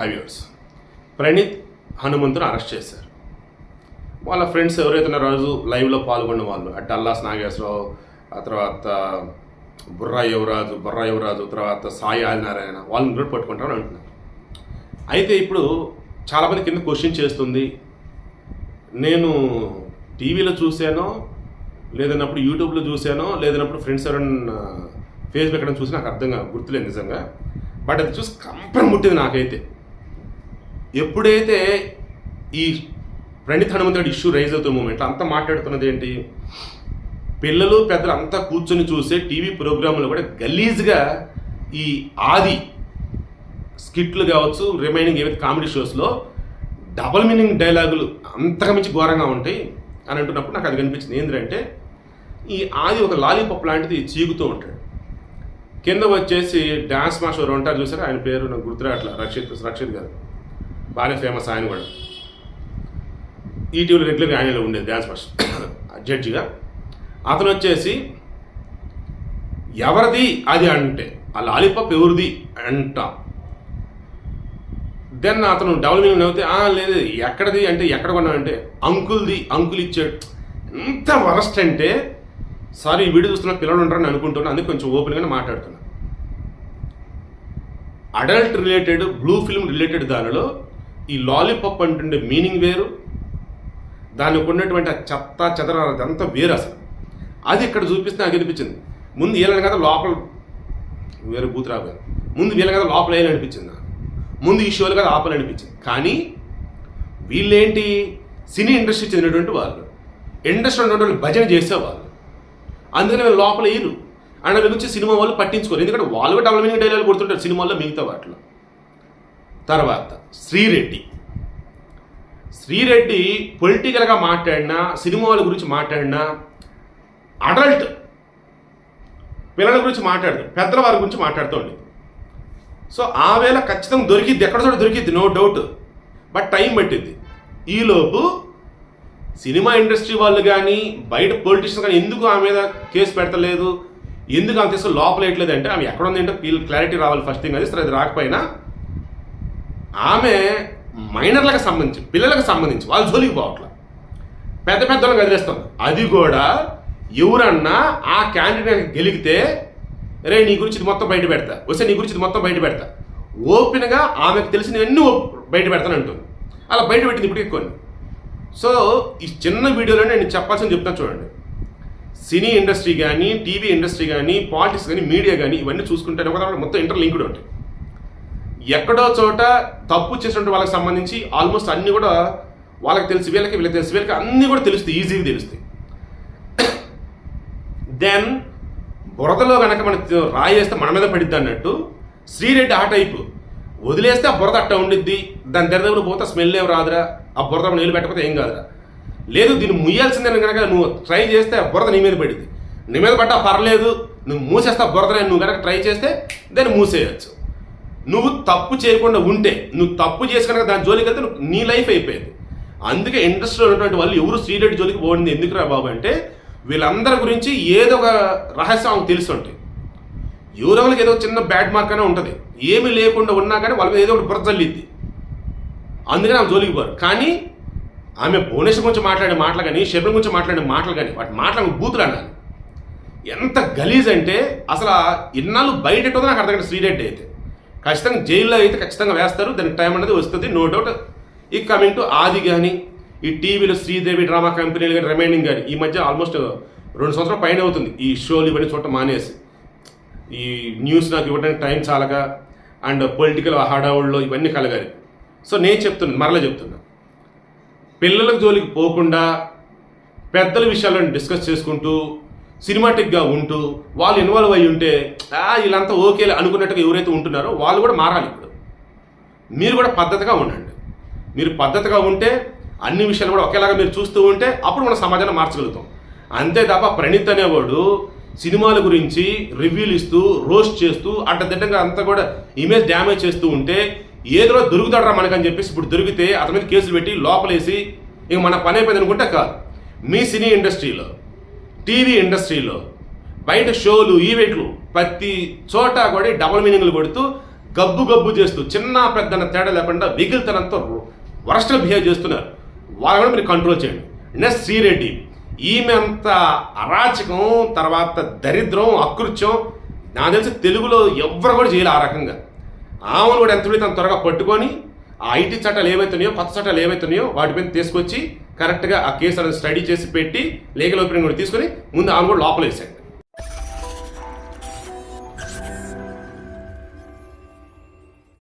హైవ్యూర్స్ ప్రణీత్ హనుమంతుని అరెస్ట్ చేశారు. వాళ్ళ ఫ్రెండ్స్ ఎవరైతే రోజు లైవ్లో పాల్గొన్న వాళ్ళు అట్ అల్లాస్ నాగేశ్వరరావు ఆ తర్వాత బుర్రా యువరాజు బుర్రా యువరాజు తర్వాత సాయి ఆదినారాయణ వాళ్ళని కూడా పట్టుకుంటారని అంటున్నారు. అయితే ఇప్పుడు చాలామంది కింద క్వశ్చన్ చేస్తుంది. నేను టీవీలో చూశానో లేదన్నప్పుడు యూట్యూబ్లో చూశానో లేదన్నప్పుడు ఫ్రెండ్స్ ఎవరైనా ఫేస్బుక్ ఎక్కడ చూసి నాకు అర్థంగా గుర్తులేదు నిజంగా. బట్ అది చూసి కంపరం ముట్టింది నాకైతే. ఎప్పుడైతే ఈ ప్రణీత్ హనుమంతుడి ఇష్యూ రైజ్ అవుతున్న మూమెంట్లో అంతా మాట్లాడుతున్నది ఏంటి? పిల్లలు పెద్దలు అంతా కూర్చొని చూసే టీవీ ప్రోగ్రాంలో కూడా గలీజ్గా ఈ ఆది స్కిట్లు కావచ్చు రిమైనింగ్ ఏవైతే కామెడీ షోస్లో డబల్ మీనింగ్ డైలాగులు అంతకమించి ఘోరంగా ఉంటాయి అని అంటున్నప్పుడు నాకు అది కనిపించింది. ఏంటంటే ఈ ఆది ఒక లాలీపాప్ లాంటిది చీగుతూ ఉంటాడు. కింద వచ్చేసి డ్యాన్స్ మాస్టర్ ఉంటారు చూసారు? ఆయన పేరు నాకు గుర్తురాట్లా రక్షిత్ రక్షిత్ గారు. బాగానే ఫేమస్ ఆయన కూడా. ఈటీవీలో రెగ్యులర్గా ఆయనలో ఉండేది డ్యాన్స్ మాస్టర్ జడ్జిగా. అతను వచ్చేసి ఎవరిది అది అంటే ఆ లాలిపాప్ ఎవరిది అంట. దెన్ అతను డబుల్ మీనింగ్ అవుతే లేదు ఎక్కడది అంటే ఎక్కడ కొన్నా అంటే అంకుల్ది అంకుల్ ఇచ్చాడు. ఎంత వరస్ట్ అంటే సారీ ఈ వీడియో చూస్తున్న పిల్లలు ఉంటారని అనుకుంటున్నాను అందుకే కొంచెం ఓపెన్గానే మాట్లాడుతున్నాను adult related blue film related దానిలో ఈ లాలీపాప్ అంటుండే మీనింగ్ వేరు. దానికి ఉన్నటువంటి ఆ చెత్త చెదర అదంతా వేరు అసలు. అది ఇక్కడ చూపిస్తే నాకు అనిపించింది. ముందు వీళ్ళని కదా లోపల వేరే బూత్ ముందు వీళ్ళని కదా లోపల వేయాలని అనిపించింది నాకు. ముందు ఈ షోలు కదా ఆపాలనిపించింది కానీ వీళ్ళేంటి? సినీ ఇండస్ట్రీ చెందినటువంటి వాళ్ళు. ఇండస్ట్రీ ఉన్నటువంటి భజన చేసేవాళ్ళు. అందుకని వీళ్ళు లోపల వేయరు. అండ్ వీళ్ళ నుంచి సినిమా వాళ్ళు పట్టించుకోరు. ఎందుకంటే వాళ్ళు కూడా మీనింగ్ డైలాగ్ కొడుతుంటారు సినిమాల్లో మిగతా వాటిలో. తర్వాత శ్రీరెడ్డి. శ్రీరెడ్డి పొలిటికల్గా మాట్లాడినా సినిమాల గురించి మాట్లాడినా అడల్ట్ పిల్లల గురించి మాట్లాడదు పెద్దల వారి గురించి మాట్లాడుతూ ఉండేది సో ఆ వేళ ఖచ్చితంగా దొరికిద్ది ఎక్కడ చోట దొరికిద్ది నో డౌట్ బట్ టైం పట్టింది ఈలోపు సినిమా ఇండస్ట్రీ వాళ్ళు కానీ బయట పొలిటీషియన్స్ కానీ ఎందుకు ఆమె మీద కేసు పెడతలేదు ఎందుకు ఆమె తీసుకుని లోపలేయట్లేదు అంటే ఆమె ఎక్కడ ఉంది అంటే క్లారిటీ రావాలి ఫస్ట్ థింగ్ అది సరే అది రాకపోయినా ఆమె మైనర్లకు సంబంధించి పిల్లలకు సంబంధించి వాళ్ళ జోలికి పోవట్ల. పెద్ద పెద్దలను వదిలేస్తాం అది కూడా ఎవరన్నా ఆ క్యాండిడేట్ గెలిగితే రే నీ గురించి ఇది మొత్తం బయట పెడతా. వస్తే నీ గురించి ఇది మొత్తం బయట పెడతా. ఓపెన్గా ఆమెకు తెలిసినవన్నీ బయట పెడతాను అంటుంది. అలా బయట పెట్టింది ఇప్పటికి కొన్ని. సో ఈ చిన్న వీడియోలో నేను చెప్పాల్సింది చెప్తాను చూడండి. సినీ ఇండస్ట్రీ కానీ టీవీ ఇండస్ట్రీ కానీ పాలిటిక్స్ కానీ మీడియా కానీ ఇవన్నీ చూసుకుంటే కూడా మొత్తం ఇంటర్లింక్డ్ ఉంటాయి. ఎక్కడో చోట తప్పు చేసినటువంటి వాళ్ళకి సంబంధించి ఆల్మోస్ట్ అన్నీ కూడా వాళ్ళకి తెలిసి వీళ్ళకి వీళ్ళకి తెలిసి వీళ్ళకి అన్నీ కూడా తెలుస్తాయి ఈజీగా తెలుస్తాయి. దెన్ బురదలో కనుక మన రాయి వేస్తే మన మీద పడిద్ది అన్నట్టు శ్రీరెడ్డి ఆ టైపు వదిలేస్తే ఆ బురద అట్ట ఉండిద్ది దాని దగ్గర పోతే స్మెల్ ఏం రాదురా ఆ బురద నీళ్ళు పెట్టకపోతే ఏం కాదురా. లేదు దీన్ని ముయ్యాల్సిందని కనుక నువ్వు ట్రై చేస్తే ఆ బురద నీ మీద పడింది నీ మీద పడ్డా పర్లేదు నువ్వు మూసేస్తే బురదని నువ్వు కనుక ట్రై చేస్తే దాన్ని మూసేయచ్చు. నువ్వు తప్పు చేయకుండా ఉంటే నువ్వు తప్పు చేసి కనుక దాని జోలికి వెళ్తే నువ్వు- నీ లైఫ్ అయిపోయింది. అందుకే ఇండస్ట్రీలో ఉన్నటువంటి వాళ్ళు ఎవరు శ్రీరెడ్డి జోలికి పోయింది ఎందుకురా బాబు అంటే వీళ్ళందరి గురించి ఏదో ఒక రహస్యం ఆమెకు తెలిసి ఉంటాయి ఎవరెవరికి ఏదో చిన్న బ్యాడ్ మార్క్ అనే ఉంటుంది. ఏమీ లేకుండా ఉన్నా కానీ వాళ్ళ మీద ఏదో ఒకటి బురద అందుకని ఆమె జోలికి పోరు. కానీ ఆమె భువనేశ్వర్ గురించి మాట్లాడే మాటలు కానీ శబరి గురించి మాట్లాడే మాటలు కానీ వాటి మాటలు బూతులు అన్నాను ఎంత గలీజ్ అంటే అసలు ఇన్నాళ్ళు బయట నాకు అర్థం కాదు శ్రీరెడ్డి అయితే. ఖచ్చితంగా జైల్లో అయితే ఖచ్చితంగా వేస్తారు. దానికి టైం అనేది వస్తుంది. నో డౌట్ ఈ కమింగ్ టు ఆది కానీ ఈ టీవీలో శ్రీదేవి డ్రామా కంపెనీలు కానీ రిమైనింగ్ కానీ ఈ మధ్య ఆల్మోస్ట్ రెండు సంవత్సరాల పైన అవుతుంది. ఈ షోలు ఇవన్నీ చూడటం మానేసి. ఈ న్యూస్ నాకు ఇవ్వడానికి టైం చాలక అండ్ పొలిటికల్ హడావుల్లో ఇవన్నీ కలగాలి. సో నేను చెప్తున్నాను మరలా చెప్తున్నా. పిల్లలకు జోలికి పోకుండా పెద్దల విషయాలను డిస్కస్ చేసుకుంటూ సినిమాటిక్గా ఉంటూ వాళ్ళు ఇన్వాల్వ్ అయ్యి ఉంటే వీళ్ళంతా ఓకే అనుకున్నట్టుగా ఎవరైతే ఉంటున్నారో వాళ్ళు కూడా మారాలి ఇప్పుడు. మీరు కూడా పద్ధతిగా ఉండండి. మీరు పద్ధతిగా ఉంటే అన్ని విషయాలు కూడా ఒకేలాగా మీరు చూస్తూ ఉంటే అప్పుడు మన సమాజాన్ని మార్చగలుగుతాం. అంతే తప్ప ప్రణీత్ అనేవాడు సినిమాల గురించి రివ్యూలు ఇస్తూ రోస్ట్ చేస్తూ అడ్డదిడ్డంగా అంతా కూడా ఇమేజ్ డ్యామేజ్ చేస్తూ ఉంటే ఏదో దొరుకుతాడరా మనకని చెప్పేసి ఇప్పుడు దొరికితే అతని మీద కేసులు పెట్టి లోపలేసి ఇక మన పని అయిపోయింది అనుకుంటే కాదు. మీ సినీ ఇండస్ట్రీలో టీవీ ఇండస్ట్రీలో బయట షోలు ఈవెంట్లు ప్రతి చోట కూడా డబల్ మీనింగ్లు కొడుతూ గబ్బు గబ్బు చేస్తూ చిన్న పెద్దన తేడా లేకుండా వెగిలితనంతో వరస్ట్గా బిహేవ్ చేస్తున్నారు. వాళ్ళని కూడా మీరు కంట్రోల్ చేయండి. నెక్స్ట్ శ్రీరెడ్డి. ఈమె అంత అరాచకం తర్వాత దరిద్రం అకృత్యం నాకు తెలిసి తెలుగులో ఎవరు కూడా చేయలే ఆ రకంగా. ఆమెను కూడా ఎంత వీలైతే త్వరగా పట్టుకొని ఆ ఐటీ చట్టాలు ఏవైతున్నాయో కొత్త చట్టాలు ఏవైతున్నాయో వాటి మీద తీసుకొచ్చి కరెక్ట్గా ఆ కేసు అనేది స్టడీ చేసి పెట్టి లీగల్ ఒపీనియన్ కూడా తీసుకొని ముందు ఆమె కూడా లోపలేసాడు